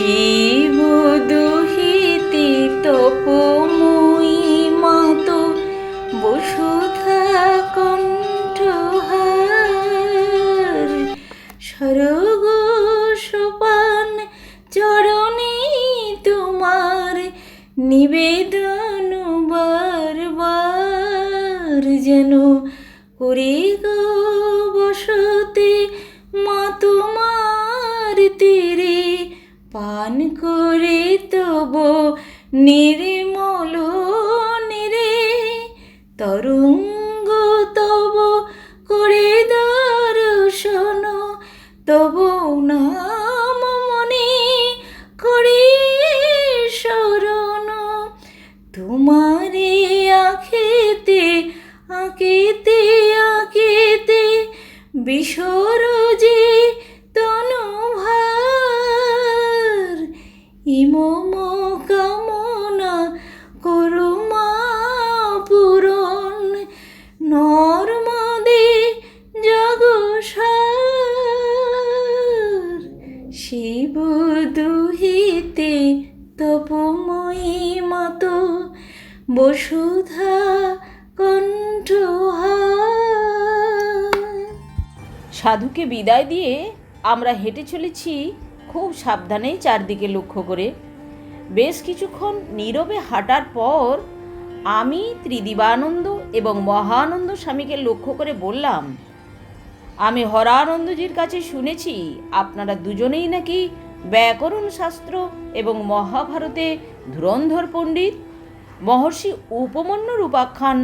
শিব দুহিতে তপময়ী মাতো বসুধা কণ্ঠহার স্বর্গ সোপান চরণে তোমার নিবেদন বারবার যেন পান করে তব নির্মল নিরে, তরঙ্গ তব করে দর্শন, তব নাম মনে করে শরণ। তোমারে আখেতে আঁকেতে আঁকেতে বিসর যে ইমম কামনা করো মা পূরণ। নর্মদে জগসার শিব দুহিতে তপময়ী মত, বসুধা কণ্ঠহার। সাধুকে বিদায় দিয়ে আমরা হেঁটে চলেছি খুব সাবধানেই চারদিকে লক্ষ্য করে। বেশ কিছুক্ষণ নীরবে হাঁটার পর আমি ত্রিদিবানন্দ এবং মহানন্দ স্বামীকে লক্ষ্য করে বললাম, আমি হরানন্দজির কাছে শুনেছি, আপনারা দুজনেই নাকি ব্যাকরণ শাস্ত্র এবং মহাভারতে ধুরন্ধর পণ্ডিত। মহর্ষি উপমন্যুর উপাখ্যান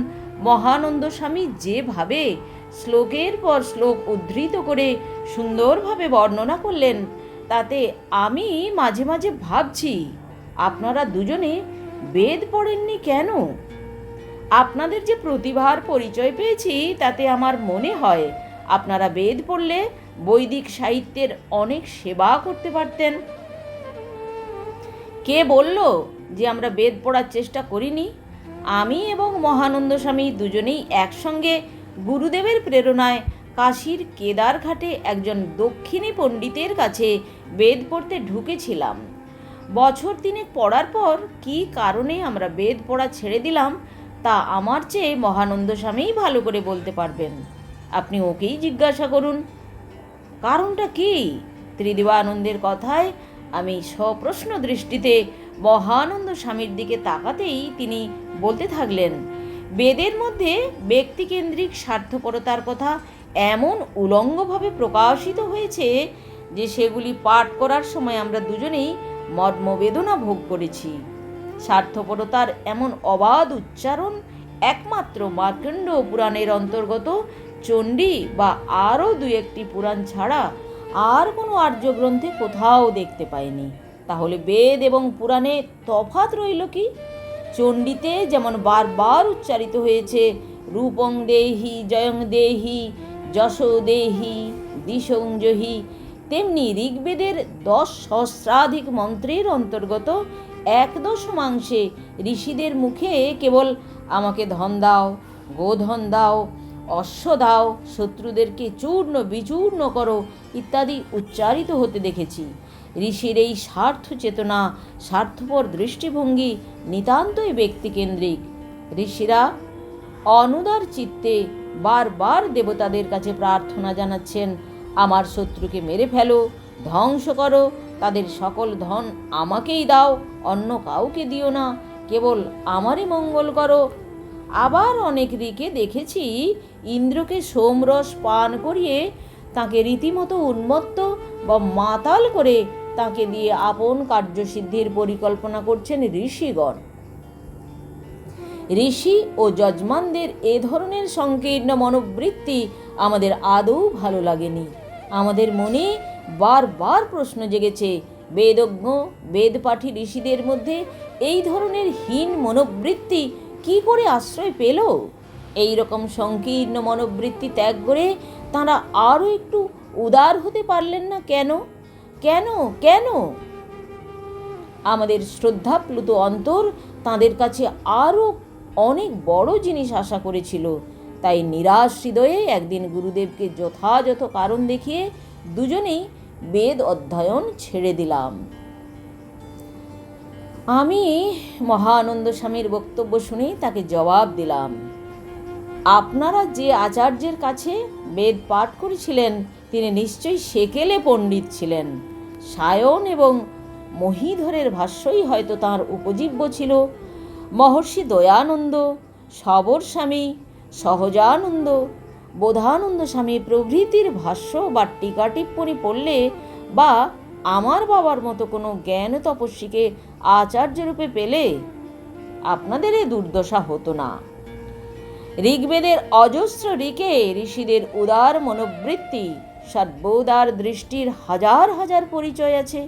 মহানন্দ স্বামী যেভাবে শ্লোকের পর শ্লোক উদ্ধৃত করে সুন্দরভাবে বর্ণনা করলেন তাতে আমি মাঝে মাঝে ভাবছি, আপনারা দুজনে বেদ পড়েননি কেন? আপনাদের যে প্রতিভার পরিচয় পেয়েছি, তাতে আমার মনে হয় আপনারা বেদ পড়লে বৈদিক সাহিত্যের অনেক সেবা করতে পারতেন। কে বলল যে আমরা বেদ পড়ার চেষ্টা করিনি? আমি এবং মহানন্দ স্বামী দুজনেই একসঙ্গে গুরুদেবের প্রেরণায় কাশীর কেদারঘাটে একজন দক্ষিণী পণ্ডিতের কাছে বেদ পড়তে ঢুকেছিলাম। বছর তিনেক পড়ার পর কী কারণে আমরা বেদ পড়া ছেড়ে দিলাম, তা আমার চেয়ে মহানন্দ স্বামীই ভালো করে বলতে পারবেন। আপনি ওকেই জিজ্ঞাসা করুন। কারণটা কি? ত্রিদিবানন্দের কথায় আমি সপ্রশ্ন দৃষ্টিতে মহানন্দ স্বামীর দিকে তাকাতেই তিনি বলতে থাকলেন, বেদের মধ্যে ব্যক্তিকেন্দ্রিক স্বার্থপরতার কথা এমন উলঙ্গভাবে প্রকাশিত হয়েছে যে সেগুলি পাঠ করার সময় আমরা দুজনেই মর্মবেদনা ভোগ করেছি। স্বার্থপরতার এমন অবাধ উচ্চারণ একমাত্র মার্কণ্ড পুরাণের অন্তর্গত চণ্ডী বা আরও দু একটি পুরাণ ছাড়া আর কোনো আর্য গ্রন্থে কোথাও দেখতে পাইনি। তাহলে বেদ এবং পুরাণে তফাত রইল কি? চণ্ডীতে যেমন বারবার উচ্চারিত হয়েছে, রূপং দেহি, জয়ং দেহি, যশ দেহি দিশং জহি তেমনি ঋগ্বেদের দশ সহস্রাধিক মন্ত্রের অন্তর্গত এক দশমাংশে ঋষিদের মুখে কেবল আমাকে ধন দাও, গোধন দাও, অশ্ব দাও, শত্রুদেরকে চূর্ণ বিচূর্ণ করো ইত্যাদি উচ্চারিত হতে দেখেছি। ঋষির এই স্বার্থ চেতনা, স্বার্থপর দৃষ্টিভঙ্গি নিতান্তই ব্যক্তিকেন্দ্রিক। ঋষিরা অনুদার চিত্তে বারবার দেবতাদের কাছে প্রার্থনা জানাচ্ছেন আমার শত্রুকে মেরে ফেলো, ধ্বংস করো, তাদের সকল ধন আমাকেই দাও, অন্য কাউকে দিও না, কেবল আমারই মঙ্গল করো। আবার অনেক ঋকে দেখেছি ইন্দ্রকে সোমরস পান করিয়ে তাকে রীতিমতো উন্মত্ত বা মাতাল করে তাকে দিয়ে আপন কার্যসিদ্ধির পরিকল্পনা করছেন ঋষিগণ। ঋষি ও যজমানদের এ ধরনের সংকীর্ণ মনোবৃত্তি আমাদের আদৌ ভালো লাগেনি। আমাদের মনে বারবার প্রশ্ন জেগেছে। বেদজ্ঞ, বেদপাঠী ঋষিদের মধ্যে এই ধরনের হীন মনোবৃত্তি কি করে আশ্রয় পেল? এই রকম সংকীর্ণ মনোবৃত্তি ত্যাগ করে তারা আরও একটু উদার হতে পারলেন না কেন? কেন? কেন? আমাদের শ্রদ্ধাপ্লুত অন্তর তাদের কাছে আরও অনেক বড় জিনিস আশা করেছিল। তাই নিরাশ হৃদয়ে একদিন গুরুদেবকে যথাযথ কারণ দেখিয়ে দুজনেই বেদ অধ্যয়ন ছেড়ে দিলাম। আমি মহানন্দ স্বামীর বক্তব্য শুনেই তাকে জবাব দিলাম, আপনারা যে আচার্যের কাছে বেদ পাঠ করেছিলেন, তিনি নিশ্চয়ই সেকেলে পণ্ডিত ছিলেন। সায়ন এবং মহিধরের ভাষ্যই হয়তো তাঁর উপজীব্য ছিল। মহর্ষি দয়ানন্দ, সবর স্বামী সহজানন্দ। বোধানন্দ স্বামী প্রভৃতির ভাষ্য বা টিকা টিপ্পণী পড়লে বা আমার বাবার মতো কোনো জ্ঞান তপস্বীকে আচার্যরূপে পেলে আপনাদের এ দুর্দশা হতো না। ঋগ্বেদের অজস্র ঋকে ঋষিদের উদার মনোবৃত্তি, সর্বোদার দৃষ্টির হাজার হাজার পরিচয় আছে।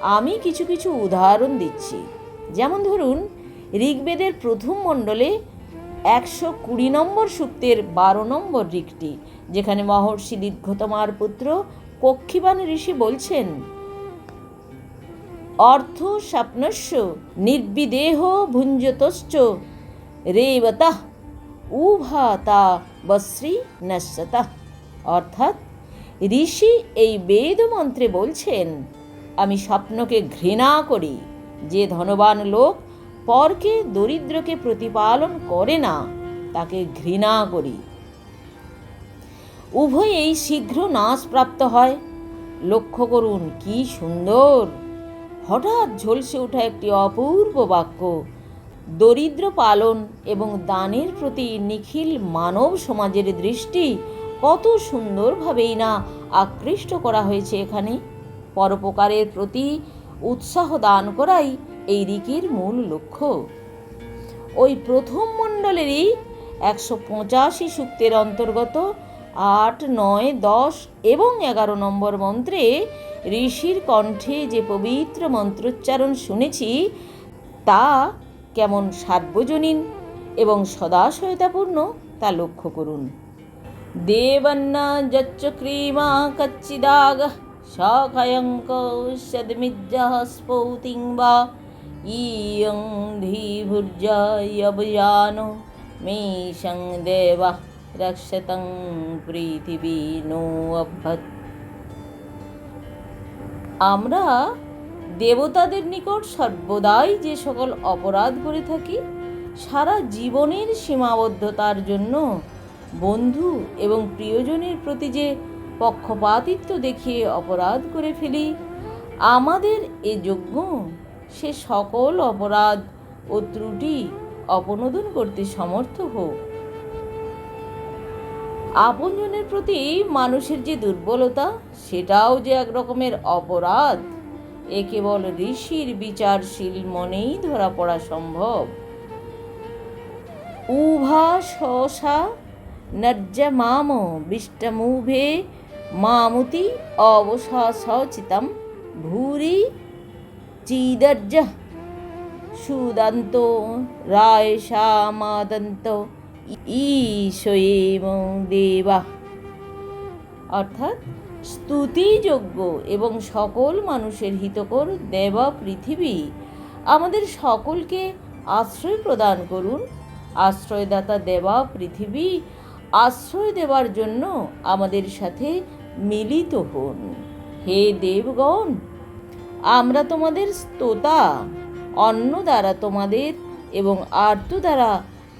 আমি কিছু কিছু উদাহরণ দিচ্ছি। যেমন ধরুন, ঋগ্বেদের প্রথম মণ্ডলে একশো কুড়ি নম্বর সূক্তের বারো নম্বর ঋকটি যেখানে মহর্ষি দীর্ঘতমার পুত্র কক্ষিবান ঋষি বলছেন, অর্থ স্বপ্নস্য নির্বিদেহ ভুঞ্জতশ্চ রেবতঃ উভাতা বশ্রী নশ্যতা অর্থাৎ ঋষি এই বেদ মন্ত্রে বলছেন, আমি স্বপ্নকে ঘৃণা করি, যে ধনবান লোক পরকে দরিদ্রকে প্রতিপালন করে না, তাকে ঘৃণা করি। উভয়েই শীঘ্র নাশপ্রাপ্ত হয়। লক্ষ্য করুন কি সুন্দর। হঠাৎ ঝলসে ওঠা একটি অপূর্ব বাক্য, দরিদ্র পালন এবং দানের প্রতি নিখিল মানব সমাজের দৃষ্টি কত সুন্দরভাবেই না আকৃষ্ট করা হয়েছে এখানে। পরোপকারের প্রতি উৎসাহ দান করাই এই ঋকের মূল লক্ষ্য। ওই প্রথম মণ্ডলেরই একশো পঁচাশি সূক্তের অন্তর্গত আট, নয়, দশ এবং এগারো নম্বর মন্ত্রে ঋষির কণ্ঠে যে পবিত্র মন্ত্রোচ্চারণ শুনেছি, তা কেমন সার্বজনীন এবং সদাশয়তাপূর্ণ তা লক্ষ্য করুন। দেবন্না যচ্চক্রিমা কচ্চিদাগ শাখায়ঙ্ক সদমিজ্জः স্ফৌতিং বা ইয়ং ধীভুর্জয়বয়ানো মেষং দেব রক্ষতং পৃথিবী নো অভ্যত আমরা দেবতাদের নিকট সর্বদাই যে সকল অপরাধ করে থাকি, সারা জীবনের সীমাবদ্ধতার জন্য বন্ধু এবং প্রিয়জনের প্রতি যে পক্ষপাতিত্ব দেখিয়ে অপরাধ করে ফেলি, আমাদের এ যজ্ঞ সে সকল অপরাধ ও ত্রুটি অপনোদন করতে সমর্থ হোক। আপনজনের প্রতি মানুষের যে দুর্বলতা, সেটাও যে এক রকমের অপরাধ, এ কেবল ঋষির বিচারশীল মনেই ধরা পড়া সম্ভব। উভা সসা নজ্জ মাম বিষ্টমুভে মামুতি অবসচিতম ভূরি চিদর্জ সুদন্ত রায়সামাদন্ত ঈশয়েম দেবা অর্থাৎ স্তুতিযোগ্য এবং সকল মানুষের হিতকর দেবা পৃথিবী। আমাদের সকলকে আশ্রয় প্রদান করুন। আশ্রয়দাতা দেবা পৃথিবী। আশ্রয় দেওয়ার জন্য আমাদের সাথে মিলিত হন। হে দেবগণ! আমরা তোমাদের স্তোতা, অন্ন দ্বারা তোমাদের এবং আর্ত দ্বারা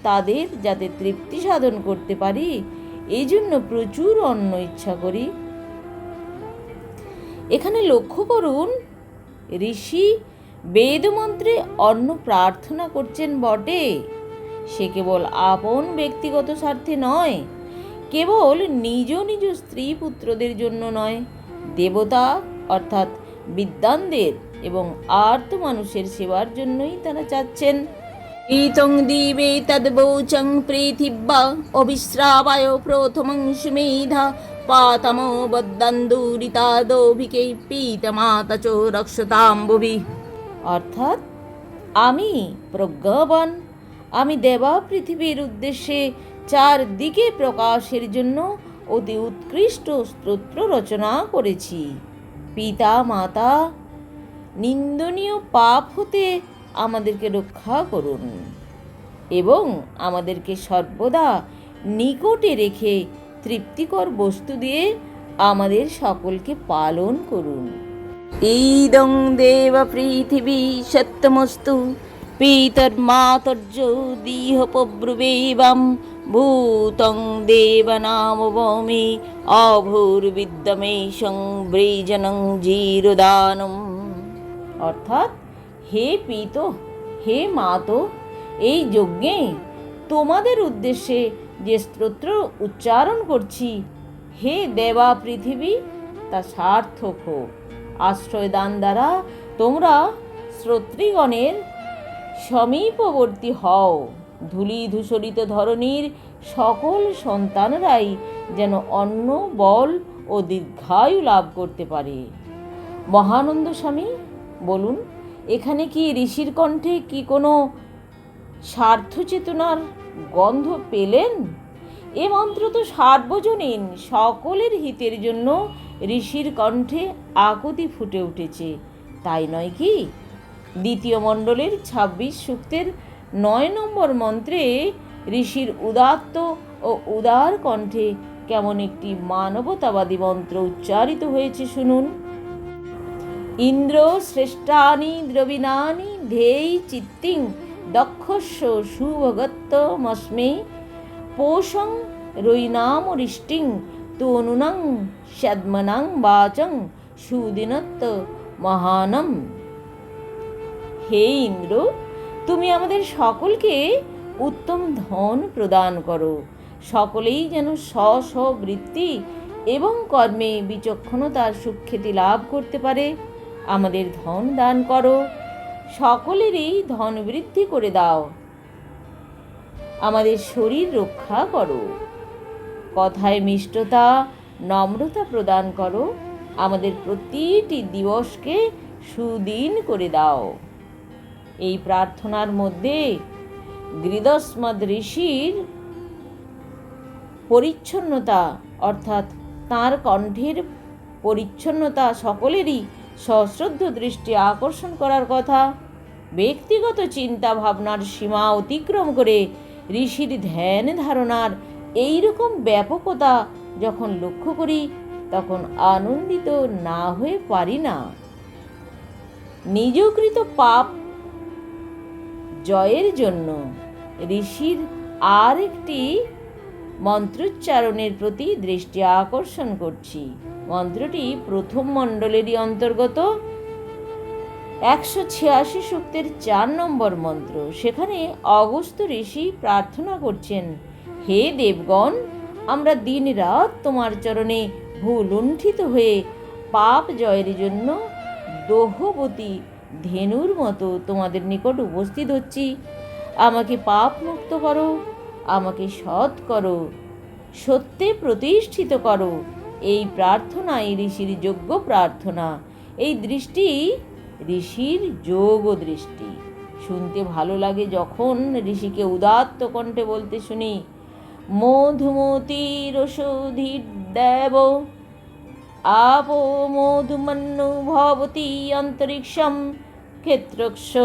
তাদের যাতে তৃপ্তি সাধন করতে পারি এই জন্য প্রচুর অন্ন ইচ্ছা করি। এখানে লক্ষ্য করুন, ঋষি বেদমন্ত্রে অন্ন প্রার্থনা করছেন বটে। সে কেবল আপন ব্যক্তিগত স্বার্থে নয়, কেবল নিজ নিজ স্ত্রী পুত্রদের জন্য নয়, দেবতা অর্থাৎ বিদ্বানদের এবং আর্ত মানুষের সেবার জন্যই তারা চাচ্ছেন। ইতং দিবে তদ্বৌচং পৃথিব্যা অবিশ্রাবায় প্রথমং সুমেধা পাতমো বদ্দান্দুরিতাদোভিকে পীতমাতা চ রক্ষতাম্বুভি অর্থাৎ আমি প্রজ্ঞাবান, আমি দেবা পৃথিবীর উদ্দেশ্যে চারদিকে প্রকাশের জন্য অতি উৎকৃষ্ট স্তোত্র রচনা করেছি। পিতা, মাতা, নিন্দনীয় পাপ হতে আমাদেরকে রক্ষা করুন এবং আমাদেরকে সর্বদা নিকটে রেখে তৃপ্তিকর বস্তু দিয়ে আমাদের সকলকে পালন করুন। ইদং দেব পৃথিবী সত্যমস্তু পিতর্মাতর্য দিহ প্রব্রুবেবাম ভূতং দেবনামভৌমি অভূর্বিদ্যমেশং ব্রীজনং জিরদানম অর্থাৎ হে পিত হে মাতো এই যজ্ঞে তোমাদের উদ্দেশ্যে যে স্তোত্র উচ্চারণ করছি, হে দেবা পৃথিবী, তা সার্থক হোক। আশ্রয়দান দ্বারা তোমরা শ্রোতৃগণের সমীপবর্তী হও। ধূলি ধূসরিত ধরনীর সকল সন্তানরাই যেন বল ও দীর্ঘায়ু লাভ করতে পারে। মহানন্দ স্বামী, বলুন, এখানে কি ঋষির কণ্ঠে কি কোনো স্বার্থ চেতনার গন্ধ পেলেন? এ মন্ত্র তো সার্বজনীন, সকলের হিতের জন্য ঋষির কণ্ঠে আকুতি ফুটে উঠেছে, তাই নয় কি? দ্বিতীয় মণ্ডলের ছাব্বিশ সূক্তের নয় নম্বর মন্ত্রে ঋষির উদাত্ত ও উদার কণ্ঠে কেমন একটি মানবতাবাদী মন্ত্র উচ্চারিত হয়েছে শুনুন। ইন্দ্র শ্রেষ্ঠানি দ্রবিণানি ধেই চিত্তিং দক্ষস্য সুভগত্তমস্মে পোষং রৈনামরিষ্টিং তনুনং সদ্মনং বাচং সুদিনত্ত মহানম। হে ইন্দ্র তুমি আমাদের সকলকে উত্তম ধন প্রদান করো। সকলেই যেন স্ব স্ব বৃত্তি এবং কর্মে বিচক্ষণতার সুখ্যাতি লাভ করতে পারে, আমাদের ধন দান করো। সকলেরই ধন বৃদ্ধি করে দাও। আমাদের শরীর রক্ষা করো। কথায় মিষ্টতা, নম্রতা প্রদান করো। আমাদের প্রতিটি দিবসকে সুদিন করে দাও। এই প্রার্থনার মধ্যে গৃদস্মদ ঋষির পরিচ্ছন্নতা, অর্থাৎ তার কণ্ঠের পরিচ্ছন্নতা সকলেরই সশ্রদ্ধ দৃষ্টি আকর্ষণ করার কথা। ব্যক্তিগত চিন্তা ভাবনার সীমা অতিক্রম করে ঋষির ধ্যান ধারণার এইরকম ব্যাপকতা যখন লক্ষ্য করি, তখন আনন্দিত না হয়ে পারি না। নিজকৃত পাপ জয়ের জন্য। ঋষির আর একটি মন্ত্রোচ্চারণের প্রতি দৃষ্টি আকর্ষণ করছি। মন্ত্রটি প্রথম মণ্ডলেরই অন্তর্গত। একশো ছিয়াশি সূক্তের চার নম্বর মন্ত্র। সেখানে অগস্ত ঋষি প্রার্থনা করছেন, হে দেবগণ, আমরা দিন রাত তোমার চরণে ভুলুণ্ঠিত হয়ে পাপ জয়ের জন্য দোহবতী ধেনুর মতো তোমাদের নিকট উপস্থিত হচ্ছি। আমাকে পাপ মুক্ত করো, আমাকে সৎ করো, সত্যে প্রতিষ্ঠিত করো। এই প্রার্থনা, এই ঋষির যোগ্য প্রার্থনা। এই দৃষ্টি ঋষির যোগ দৃষ্টি। শুনতে ভালো লাগে যখন ঋষিকে উদাত্ত কণ্ঠে বলতে শুনি মধুমতির দেব মধুমন্নু ভবতি অন্তরিক্ষম ক্ষেত্রক্ষ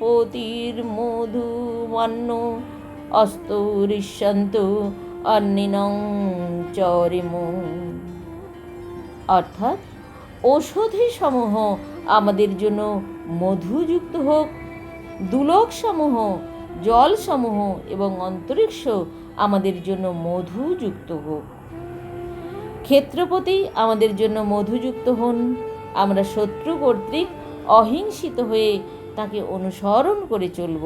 পতির মধুমন্ন অস্তরিষ্যন্ত অন্নিনং চরিম অর্থাৎ ঔষধি সমূহ আমাদের জন্য মধুযুক্ত হোক দুলক সমূহ জল সমূহ এবং অন্তরিক্ষ আমাদের জন্য মধুযুক্ত হোক। ক্ষেত্রপতি আমাদের জন্য মধুযুক্ত হন। আমরা শত্রু কর্তৃক অহিংসিত হয়ে তাকে অনুসরণ করে চলব।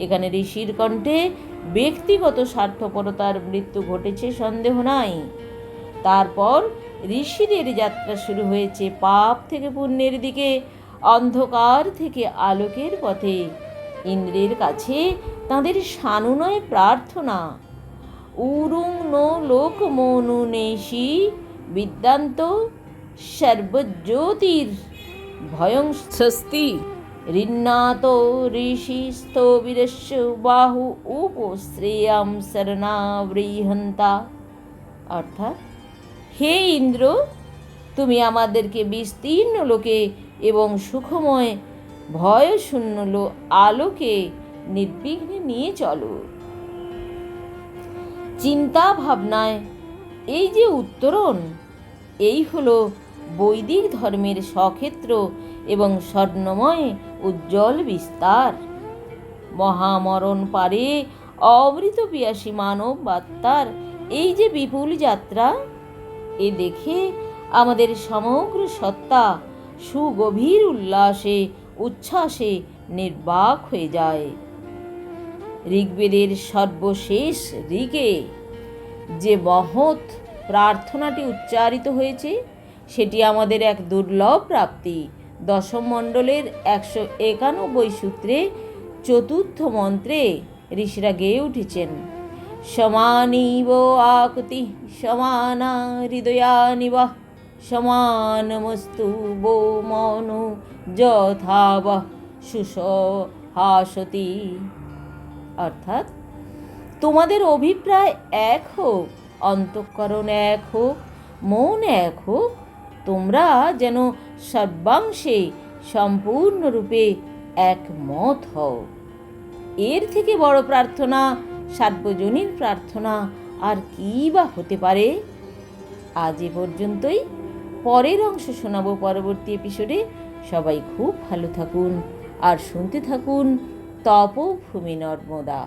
এখানে ঋষির কণ্ঠে ব্যক্তিগত স্বার্থপরতার মৃত্যু ঘটেছে, সন্দেহ নাই। তারপর ঋষিদের যাত্রা শুরু হয়েছে পাপ থেকে পুণ্যের দিকে, অন্ধকার থেকে আলোকের পথে। ইন্দ্রের কাছে তাদের সানুনয় প্রার্থনা। উরুং নো লোক বিদ্যান্ত সর্বজ্যোতির ভয়ং স্বস্তি ঋন্নাত ঋষি স্থবিরস্য বাহু উপশ্রেয়াম শরণাবৃহন্তা অর্থাৎ হে ইন্দ্র তুমি আমাদেরকে বিস্তীর্ণ লোকে এবং সুখময়, ভয়শূন্য আলোকে নির্বিঘ্নে নিয়ে চলো। চিন্তা ভাবনায় এই যে উত্তরণ, এই হলো বৈদিক ধর্মের সক্ষেত্র এবং স্বর্ণময় উজ্জ্বল বিস্তার। মহামরণ পারে অমৃত পিয়াসী মানব বাত্মার এই যে বিপুল যাত্রা, এ দেখে আমাদের সমগ্র সত্তা সুগভীর উল্লাসে, উচ্ছ্বাসে নির্বাক হয়ে যায়। ঋগ্বেদের সর্বশেষ ঋগে যে মহৎ প্রার্থনাটি উচ্চারিত হয়েছে, সেটি আমাদের এক দুর্লভ প্রাপ্তি। দশম মণ্ডলের একশো একানব্বই সূত্রে চতুর্থ মন্ত্রে ঋষিরা গেয়ে উঠেছেন, সমানীব আকুতি, সমানা হৃদয়ানিব, সমানমস্তু বো মন যথাব, সুসহাসতি। অর্থাৎ তোমাদের অভিপ্রায় এক হোক, অন্তঃকরণ এক হোক, মন এক হোক, তোমরা যেন সর্বাংশে সম্পূর্ণরূপে একমত হও। এর থেকে বড় প্রার্থনা, সার্বজনীন প্রার্থনা আর কী বা হতে পারে? আজ এ পর্যন্তই। পরের অংশ শোনাবো পরবর্তী এপিসোডে সবাই খুব ভালো থাকুন আর শুনতে থাকুন। তপভূমি নর্মদা।